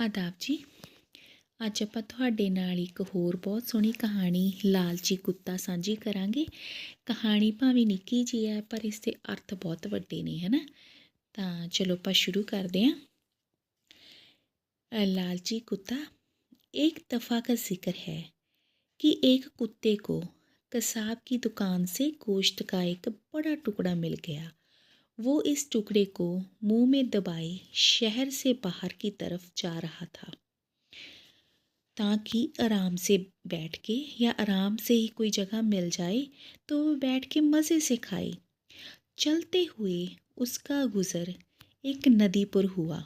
ਆਦਾਬ ਜੀ ਅੱਜ ਆਪਾਂ ਤੁਹਾਡੇ ਨਾਲ ਇੱਕ ਹੋਰ ਬਹੁਤ ਸੋਹਣੀ ਕਹਾਣੀ ਲਾਲਚੀ ਕੁੱਤਾ ਸਾਂਝੀ ਕਰਾਂਗੇ ਕਹਾਣੀ ਭਾਵੇਂ ਨਿੱਕੀ ਜੀ ਹੈ ਪਰ ਇਸ ਦੇ ਅਰਥ ਬਹੁਤ ਵੱਡੇ ਨੇ ਹੈ ਨਾ ਤਾਂ ਚਲੋ ਆਪਾਂ ਸ਼ੁਰੂ ਕਰਦੇ ਹਾਂ ਅ, लालची कुत्ता एक दफ़ा का जिक्र है कि एक कुत्ते को कसाब की दुकान से गोश्त का एक बड़ा टुकड़ा मिल गया वो इस टुकड़े को मुँह में दबाए शहर से बाहर की तरफ़ जा रहा था, ताकि आराम से बैठ के या आराम से ही कोई जगह मिल जाए तो वो बैठ के मज़े से खाए। चलते हुए उसका गुज़र एक नदी पर हुआ,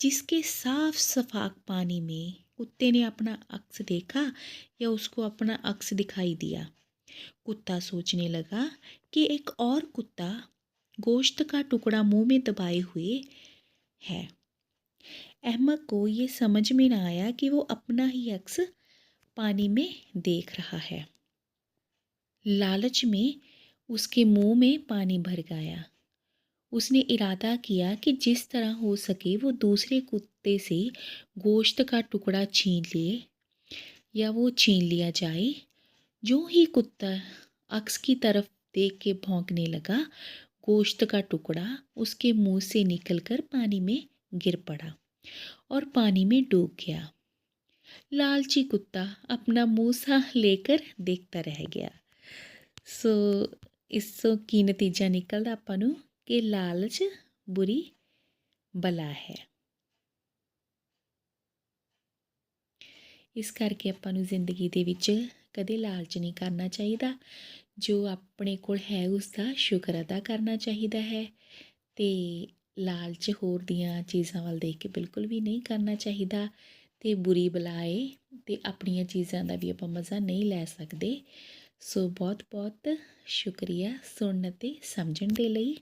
जिसके साफ़ सफाक पानी में कुत्ते ने अपना अक्स देखा या उसको अपना अक्स दिखाई दिया। कुत्ता सोचने लगा कि एक और कुत्ता गोश्त का टुकड़ा मुँह में दबाए हुए है। अहमद को ये समझ में ना आया कि वो अपना ही अक्स पानी में देख रहा है। लालच में उसके मुँह में पानी भर गया। उसने इरादा किया कि जिस तरह हो सके वो दूसरे कुत्ते से गोश्त का टुकड़ा छीन लिए या वो छीन लिया जाए। जो ही कुत्ता अक्स की तरफ़ देख के भौंकने लगा गोश्त का टुकड़ा उसके मुंह से निकलकर पानी में गिर पड़ा और पानी में डूब गया लालची कुत्ता अपना मुंह सा लेकर ਦੇਖਦਾ ਰਹਿ ਗਿਆ ਸੋ ਇਸ ਤੋਂ ਕੀ ਨਤੀਜਾ ਨਿਕਲਦਾ ਆਪਾਂ ਨੂੰ ਕਿ ਲਾਲਚ ਬੁਰੀ ਬਲਾ ਹੈ ਇਸ ਕਰਕੇ ਆਪਾਂ ਨੂੰ ਜ਼ਿੰਦਗੀ ਦੇ ਵਿੱਚ ਕਦੇ ਲਾਲਚ ਨਹੀਂ ਕਰਨਾ ਚਾਹੀਦਾ ਜੋ ਆਪਣੇ ਕੋਲ ਹੈ ਉਸ ਦਾ ਸ਼ੁਕਰ ਅਦਾ ਕਰਨਾ ਚਾਹੀਦਾ ਹੈ। ਤੇ ਲਾਲਚ ਹੋਰ ਦੀਆਂ ਚੀਜ਼ਾਂ ਵੱਲ ਦੇਖ ਕੇ ਬਿਲਕੁਲ ਵੀ ਨਹੀਂ ਕਰਨਾ ਚਾਹੀਦਾ। ਤੇ ਬੁਰੀ ਬਲਾਏ ਤੇ ਆਪਣੀਆਂ ਚੀਜ਼ਾਂ ਦਾ ਵੀ ਆਪਾਂ ਮਜ਼ਾ ਨਹੀਂ ਲੈ ਸਕਦੇ। ਸੋ ਬਹੁਤ ਬਹੁਤ ਸ਼ੁਕਰੀਆ ਸੁਣਨ ਅਤੇ ਸਮਝਣ ਦੇ ਲਈ।